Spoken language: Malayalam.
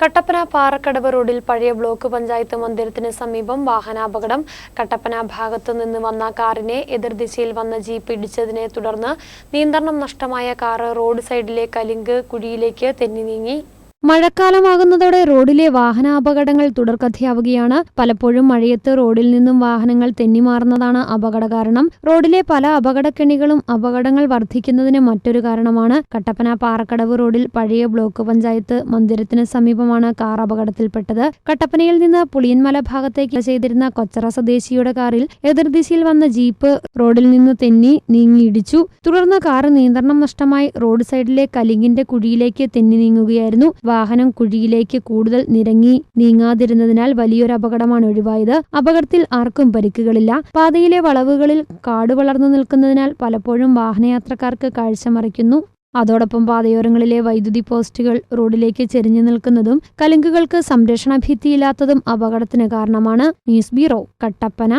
കട്ടപ്പന പാറക്കടവ് റോഡിൽ പഴയ ബ്ലോക്ക് പഞ്ചായത്ത് മന്ദിരത്തിന് സമീപം വാഹനാപകടം. കട്ടപ്പന ഭാഗത്തു നിന്ന് വന്ന കാറിനെ എതിർദിശയിൽ വന്ന ജീപ്പ് ഇടിച്ചതിനെ തുടർന്ന് നിയന്ത്രണം നഷ്ടമായ കാറ് റോഡ് സൈഡിലെ കലിങ്ക് കുഴിയിലേക്ക് തെന്നി നീങ്ങി. മഴക്കാലമാകുന്നതോടെ റോഡിലെ വാഹനാപകടങ്ങൾ തുടർക്കഥയാവുകയാണ്. പലപ്പോഴും മഴയത്ത് റോഡിൽ നിന്നും വാഹനങ്ങൾ തെന്നിമാറുന്നതാണ് അപകട കാരണം റോഡിലെ പല അപകടക്കെണികളും അപകടങ്ങൾ വർദ്ധിക്കുന്നതിന് മറ്റൊരു കാരണമാണ്. കട്ടപ്പന പാറക്കടവ് റോഡിൽ പഴയ ബ്ലോക്ക് പഞ്ചായത്ത് മന്ദിരത്തിന് സമീപമാണ് കാർ അപകടത്തിൽപ്പെട്ടത്. കട്ടപ്പനയിൽ നിന്ന് പുളിയൻമല ഭാഗത്തേക്ക് ചെയ്തിരുന്ന കൊച്ചറ സ്വദേശിയുടെ കാറിൽ എതിർദിശയിൽ വന്ന ജീപ്പ് റോഡിൽ നിന്ന് തെന്നി നീങ്ങിയിടിച്ചു തുടർന്ന് കാർ നിയന്ത്രണം നഷ്ടമായി. റോഡ് സൈഡിലെ കലിങ്ങിന്റെ കുഴിയിലേക്ക് തെന്നി നീങ്ങുകയായിരുന്നു. വാഹനം കുഴിയിലേക്ക് കൂടുതൽ നിരങ്ങി നീങ്ങാതിരുന്നതിനാൽ വലിയൊരു അപകടമാണ് ഒഴിവായത്. അപകടത്തിൽ ആർക്കും പരിക്കുകളില്ല. പാതയിലെ വളവുകളിൽ കാട് വളർന്നു നിൽക്കുന്നതിനാൽ പലപ്പോഴും വാഹനയാത്രക്കാർക്ക് കാഴ്ച മറിക്കുന്നു അതോടൊപ്പം പാതയോരങ്ങളിലെ വൈദ്യുതി പോസ്റ്റുകൾ റോഡിലേക്ക് ചെരിഞ്ഞു നിൽക്കുന്നതും കലുങ്കുകൾക്ക് സംരക്ഷണ ഭിത്തിയില്ലാത്തതും അപകടത്തിന് കാരണമാണ്. News bureau Kattappana.